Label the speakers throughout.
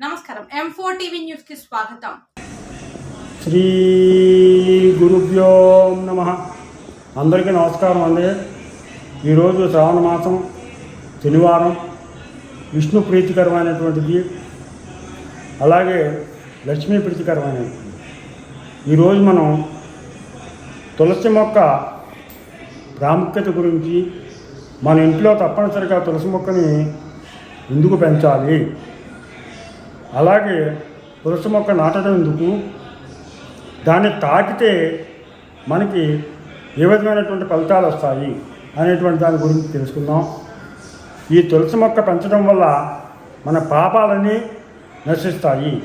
Speaker 1: నమస్కారం. M four TV న్యూస్కి స్వాగతం.
Speaker 2: శ్రీ గురుభ్యో నమ. అందరికీ నమస్కారం అండి. ఈరోజు శ్రావణ మాసం శనివారం విష్ణు ప్రీతికరమైనటువంటిది అలాగే లక్ష్మీ ప్రీతికరమైనటువంటిది ఈరోజు మనం తులసి మొక్క ప్రాముఖ్యత గురించి మన ఇంట్లో తప్పనిసరిగా తులసి మొక్కని ఎందుకు పెంచాలి? అలాగే తులసి మొక్క నాటడం ఎందుకు? దాన్ని తాకితే మనకి ఏ విధమైనటువంటి ఫలితాలు వస్తాయి అనేటువంటి దాని గురించి తెలుసుకుందాం. ఈ తులసి మొక్క పెంచడం వల్ల మన పాపాలన్నీ నశిస్తాయి.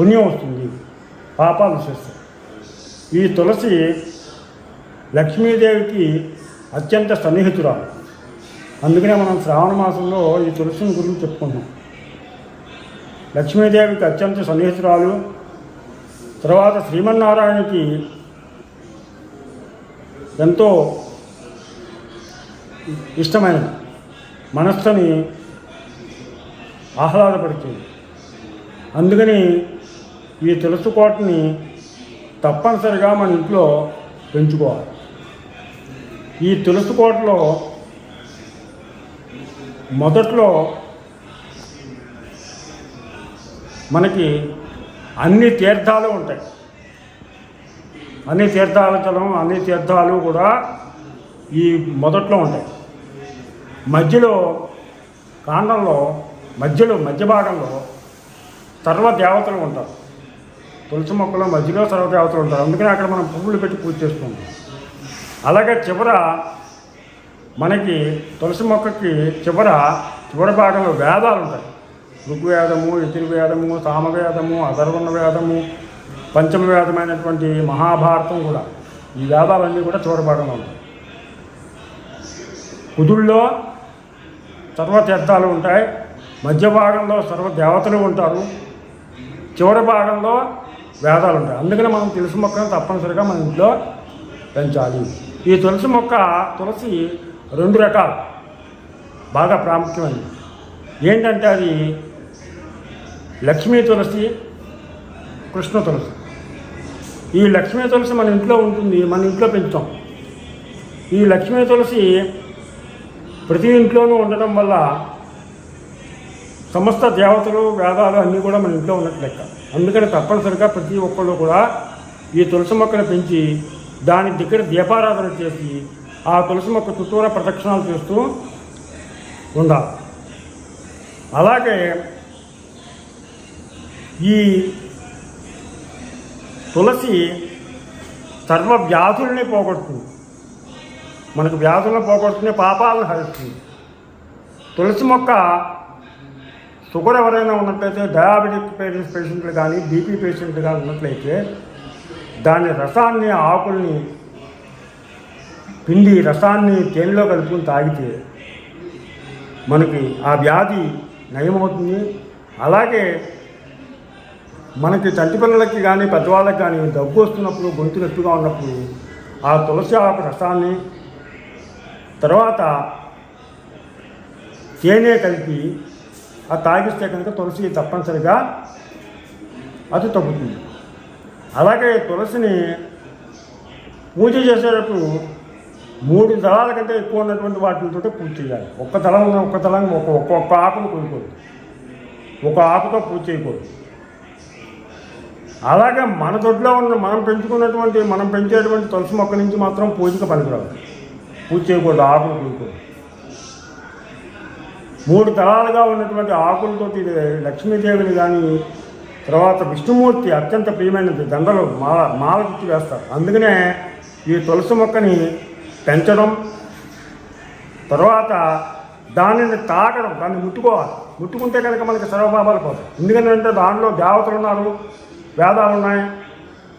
Speaker 2: పుణ్యం వస్తుంది. పాపాలు నశిస్తాయి. ఈ తులసి లక్ష్మీదేవికి అత్యంత సన్నిహితురాలు. అందుకనే మనం శ్రావణ మాసంలో ఈ తులసిని గురించి చెప్పుకుంటాం లక్ష్మీదేవికి అత్యంత సన్నిహితురాలు. తర్వాత శ్రీమన్నారాయణకి ఎంతో ఇష్టమైనది మనస్సుని ఆహ్లాదపడుతుంది అందుకని ఈ తులసి కోటని తప్పనిసరిగా మన ఇంట్లో పెంచుకోవాలి. ఈ తులసి కోటలో మొదట్లో మనకి అన్ని తీర్థాలు ఉంటాయి. అన్ని తీర్థాలచలం అన్ని తీర్థాలు కూడా ఈ మొదట్లో ఉంటాయి. మధ్యలో కాండంలో మధ్యలో మధ్య భాగంలో సర్వదేవతలు ఉంటారు. తులసి మొక్కలో మధ్యలో సర్వదేవతలు ఉంటారు. అందుకని అక్కడ మనం పువ్వులు పెట్టి పూజ చేసుకుంటాం అలాగే చివర మనకి తులసి మొక్కకి చివర చివరి భాగంలో వేదాలు ఉంటాయి. ఋగ్వేదము యజుర్వేదము సామవేదము అధర్వణ వేదము పంచమ వేదమైనటువంటి మహాభారతం కూడా. ఈ వేదాలన్నీ కూడా చూడబడడం భాగంలో ఉంటాయి కుదుల్లో సర్వతీర్థాలు ఉంటాయి. మధ్య భాగంలో సర్వ దేవతలు ఉంటారు. చివరి భాగంలో వేదాలు ఉంటాయి. అందుకని మనం తులసి మొక్కను తప్పనిసరిగా మన ఇంట్లో పెంచాలి. ఈ తులసి మొక్క తులసి రెండు రకాలు. బాగా ప్రాముఖ్యమైనది. ఏంటంటే అది లక్ష్మీ తులసి కృష్ణ తులసి. ఈ లక్ష్మీ తులసి మన ఇంట్లో ఉంటుంది మన ఇంట్లో పెంచుతాం. ఈ లక్ష్మీ తులసి ప్రతి ఇంట్లోనూ ఉండడం వల్ల సమస్త దేవతలు వేదాలు అన్నీ కూడా మన ఇంట్లో ఉన్నట్టు లెక్క. అందుకని తప్పనిసరిగా ప్రతి ఒక్కళ్ళు కూడా ఈ తులసి మొక్కను పెంచి దాని దగ్గర దీపారాధన చేసి ఆ తులసి మొక్క చుట్టూరా ప్రదక్షిణాలు చేస్తూ ఉండాలి. అలాగే ఈ తులసి సర్వ వ్యాధుల్ని పోగొడుతుంది. మనకు వ్యాధులను పోగొడుతుంది పాపాలను హరిస్తుంది. తులసి మొక్క షుగర్ ఎవరైనా ఉన్నట్లయితే డయాబెటిక్ పేషెంట్స్ పేషెంట్లు కానీ బీపీ పేషెంట్లు కానీ ఉన్నట్లయితే దాని రసాన్ని ఆకుల్ని పిండి రసాన్ని తేనెలో కలుపుకొని తాగితే మనకి ఆ వ్యాధి నయమవుతుంది. అలాగే మనకి చంటి పిల్లలకి కానీ పెద్దవాళ్ళకి కానీ దగ్గు వస్తున్నప్పుడు గొంతు నొప్పిగా ఉన్నప్పుడు ఆ తులసి ఆకు రసాన్ని తర్వాత తేనె కలిపి ఆ తాగిస్తే కనుక తులసి తప్పనిసరిగా అది తగ్గుతుంది. అలాగే తులసిని పూజ చేసేటప్పుడు మూడు దళాల కంటే ఎక్కువ ఉన్నటువంటి వాటితో పూజ చేయాలి. ఒక్క దళం ఒక్క దళం ఒక్క ఒక్క ఆకును కొనుక్కోదు ఒక ఆకుతో పూజ చేయకూడదు. అలాగే మన దొడ్లో ఉన్న మనం పెంచుకున్నటువంటి మనం పెంచేటువంటి తులసి మొక్క నుంచి మాత్రం పూజక పనికిరాదు పూజ చేయకూడదు ఆకులు కొనుక్కోదు మూడు తరాలుగా ఉన్నటువంటి ఆకులతోటి లక్ష్మీదేవిని కానీ తర్వాత విష్ణుమూర్తి అత్యంత ప్రియమైనది దండలు మాల మాల చుట్టి వేస్తారు. అందుకనే ఈ తులసి మొక్కని పెంచడం తర్వాత దానిని తాకడం దాన్ని ముట్టుకోవాలి. ముట్టుకుంటే కనుక మనకి సర్వభావాలు పోతాయి. ఎందుకంటే దానిలో దేవతలు ఉన్నారు వేదాలు ఉన్నాయి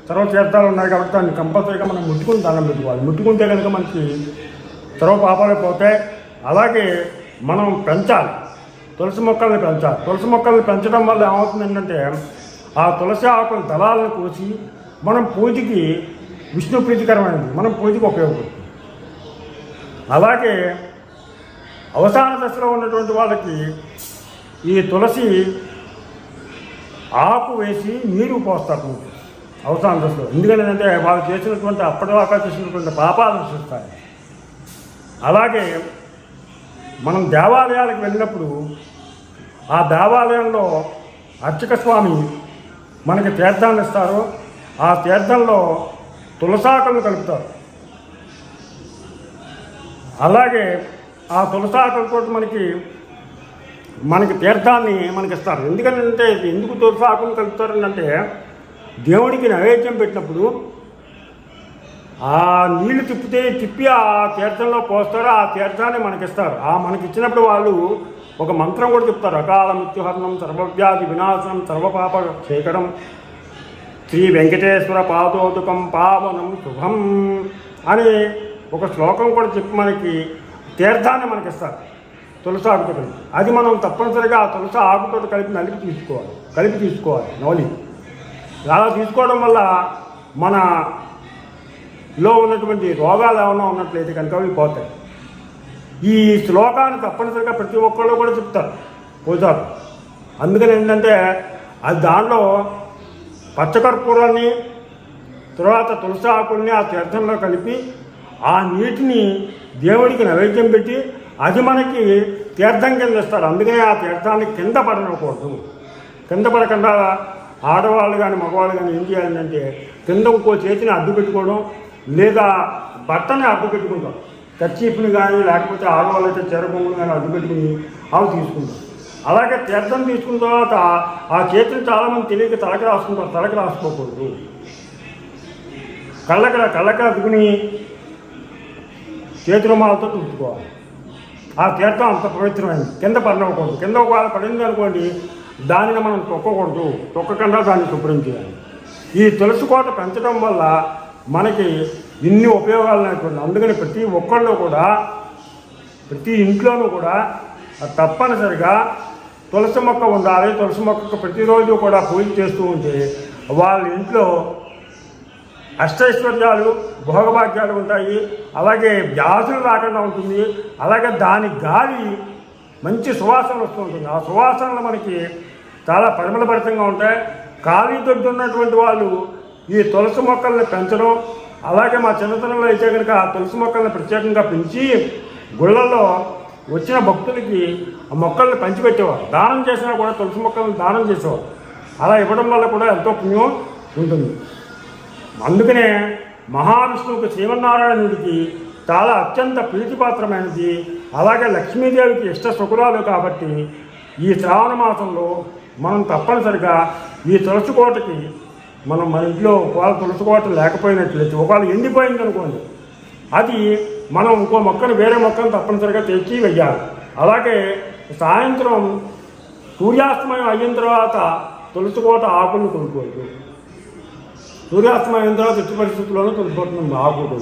Speaker 2: సర్వతీర్థాలు ఉన్నాయి కాబట్టి దాన్ని కంపల్సరీగా మనం ముట్టుకుని దండం పెట్టుకోవాలి. ముట్టుకుంటే కనుక మనకి సర్వపాపాలు పోతాయి అలాగే మనం పెంచాలి. తులసి మొక్కల్ని పెంచాలి. తులసి మొక్కల్ని పెంచడం వల్ల ఏమవుతుంది ఏంటంటే ఆ తులసి ఆకుల దళాలను కోసి మనం పూజకి విష్ణు ప్రీతికరమైనది. మనం పూజకి ఉపయోగపడుతుంది. అలాగే అవసాన దశలో ఉన్నటువంటి వాళ్ళకి ఈ తులసి ఆకు వేసి నీరు పోస్తారు అవసరం దశలో ఎందుకంటే వాళ్ళు చేసినటువంటి అప్పటిదాకా చేసినటువంటి పాపాలను చూస్తాయి అలాగే మనం దేవాలయాలకు వెళ్ళినప్పుడు ఆ దేవాలయంలో అర్చక స్వామి మనకి తీర్థాన్ని ఇస్తారు. ఆ తీర్థంలో తులసాకులను కలుపుతారు. అలాగే ఆ తులసాకులతో మనకి మనకి తీర్థాన్ని మనకి ఇస్తారు ఎందుకంటే ఎందుకు తులసాకులు కలుపుతారంటే దేవుడికి నైవేద్యం పెట్టినప్పుడు ఆ నీళ్ళు తిప్పితే తిప్పి ఆ తీర్థంలో పోస్తారు ఆ తీర్థాన్ని మనకిస్తారు. ఆ మనకి ఇచ్చినప్పుడు వాళ్ళు ఒక మంత్రం కూడా చెప్తారు. అకాల మృత్యుహరణం సర్వవ్యాధి వినాశనం సర్వపాప శేఖరం శ్రీ వెంకటేశ్వర పాదోదుకం పావనం శుభం అని ఒక శ్లోకం కూడా చెప్పి మనకి తీర్థాన్ని మనకిస్తారు. తులసి ఆకుతో కలిపి అది మనం తప్పనిసరిగా ఆ తులసి ఆకుతో కలిపి నలిపి తీసుకోవాలి. కలిపి తీసుకోవాలి నవలి. అలా తీసుకోవడం వల్ల మన లో ఉన్నటువంటి రోగాలు ఏమైనా ఉన్నట్లయితే కనుక అవి పోతాయి. ఈ శ్లోకాన్ని తప్పనిసరిగా ప్రతి ఒక్కళ్ళు కూడా చెప్తారు. పూజారు అందుకని ఏంటంటే అది దాంట్లో పచ్చకర్పూరాన్ని తర్వాత తులసి ఆకుల్ని ఆ తీర్థంలో కలిపి ఆ నీటిని దేవుడికి నైవేద్యం పెట్టి అది మనకి తీర్థం కింద ఇస్తారు. అందుకనే ఆ తీర్థాన్ని కింద పడనకూడదు. కింద పడకుండా ఆడవాళ్ళు కానీ మగవాళ్ళు కానీ ఏం చేయాలంటే కింద ఇంకో చేతిని అడ్డు పెట్టుకోవడం లేదా బట్టని అడ్డు పెట్టుకుంటాం. కర్చీఫ్ని కానీ లేకపోతే ఆడవాళ్ళు అయితే చెరబొమ్మలు కానీ అడ్డు పెట్టుకుని అవి తీసుకుంటాం. అలాగే తీర్థం తీసుకున్న తర్వాత ఆ చేతిని చాలామంది తెలియక తలకి రాసుకుంటారు. తలకి రాసుకోకూడదు. కళ్ళకి కళ్ళకి అద్దుకుని చేతి రుమాలతో తుడుచుకోవాలి. ఆ తీర్థం అంత పవిత్రమైంది. కింద పడినవ్వకూడదు. కింద ఒకవేళ పడింది అనుకోండి దానిని మనం తొక్కకూడదు. తొక్కకుండా దాన్ని శుభ్రం చేయాలి. ఈ తులసి కోట పెంచడం వల్ల మనకి ఇన్ని ఉపయోగాలు అనేటువంటి అందుకని ప్రతి ఒక్కళ్ళు కూడా ప్రతి ఇంట్లోనూ కూడా తప్పనిసరిగా తులసి మొక్క ఉండాలి. తులసి మొక్కకు ప్రతిరోజు కూడా పూజ చేస్తూ ఉంటే వాళ్ళ ఇంట్లో అష్టైశ్వర్యాలు భోగభాగ్యాలు ఉంటాయి. అలాగే వ్యాధులు రాకుండా ఉంటుంది. అలాగే దాని గాలి మంచి సువాసన వస్తుంటుంది ఆ సువాసనలు మనకి చాలా పరిమళభరితంగా ఉంటాయి. ఖాళీ దొడ్డు ఉన్నటువంటి వాళ్ళు ఈ తులసి మొక్కల్ని పెంచడం అలాగే మా చిన్నతనంలో అయితే కనుక ఆ తులసి మొక్కల్ని ప్రత్యేకంగా పెంచి గుళ్ళల్లో వచ్చిన భక్తులకి ఆ మొక్కల్ని పంచిపెట్టేవారు. దానం చేసినా కూడా తులసి మొక్కల్ని దానం చేసేవారు. అలా ఇవ్వడం వల్ల కూడా ఎంతో పుణ్యం ఉంటుంది. అందుకనే మహావిష్ణువుకి శ్రీమన్నారాయణుడికి చాలా అత్యంత ప్రీతిపాత్రమైనది అలాగే లక్ష్మీదేవికి ఇష్ట సుకురాలు కాబట్టి ఈ శ్రావణ మాసంలో మనం తప్పనిసరిగా ఈ తులసికోటకి మనం మన ఇంట్లో ఒకవేళ తులసికోట లేకపోయినట్లయితే ఒకవేళ ఎండిపోయింది అనుకోండి అది మనం ఇంకో మొక్కను వేరే మొక్కను తప్పనిసరిగా తెచ్చి వెయ్యాలి. అలాగే సాయంత్రం సూర్యాస్తమయం అయిన తర్వాత తులసికోట ఆకులను కొనుక్కోవద్దు సూర్యాస్తమయం తర్వాత ఎట్టి పరిస్థితుల్లోనూ తులసిపోతుంది ఆకులు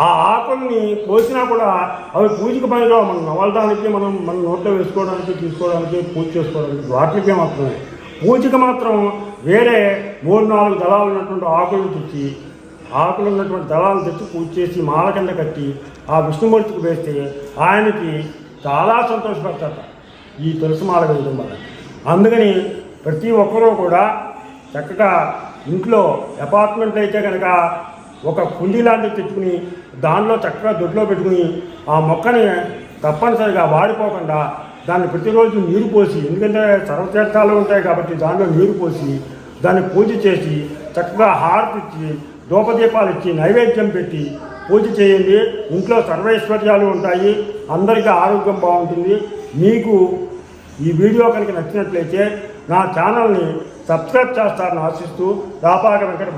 Speaker 2: ఆ ఆకుల్ని కోసినా కూడా అవి పూజకు పనిగా మనం నవలడానికి మనం మన నోట్లో వేసుకోవడానికి తీసుకోవడానికి పూజ చేసుకోవడానికి వాటికే మాత్రమే. పూజకి మాత్రం వేరే మూడు నాలుగు దళాలు ఉన్నటువంటి ఆకులను తెచ్చి ఆకులు ఉన్నటువంటి దళాలు తెచ్చి పూజ చేసి మాల కింద కట్టి ఆ విష్ణుమూర్తికి వేస్తే ఆయనకి చాలా సంతోషపడతారు ఈ తులసి మాల వేయడం వల్ల. అందుకని ప్రతి ఒక్కరూ కూడా చక్కగా ఇంట్లో అపార్ట్మెంట్ అయితే కనుక ఒక కుండీ లాంటివి తెచ్చుకుని దానిలో చక్కగా దొడ్లో పెట్టుకుని ఆ మొక్కని తప్పనిసరిగా వాడిపోకుండా దాన్ని ప్రతిరోజు నీరు పోసి ఎందుకంటే సర్వతీర్థాలు ఉంటాయి కాబట్టి దానిలో నీరు పోసి దాన్ని పూజ చేసి చక్కగా హారతి ఇచ్చి ధూపదీపాలు ఇచ్చి నైవేద్యం పెట్టి పూజ చేయండి. ఇంట్లో సర్వైశ్వర్యాలు ఉంటాయి. అందరికీ ఆరోగ్యం బాగుంటుంది. మీకు ఈ వీడియో కనుక నచ్చినట్లయితే నా ఛానల్ని సబ్స్క్రైబ్ చేస్తారని ఆశిస్తూ రాపాక వెంకట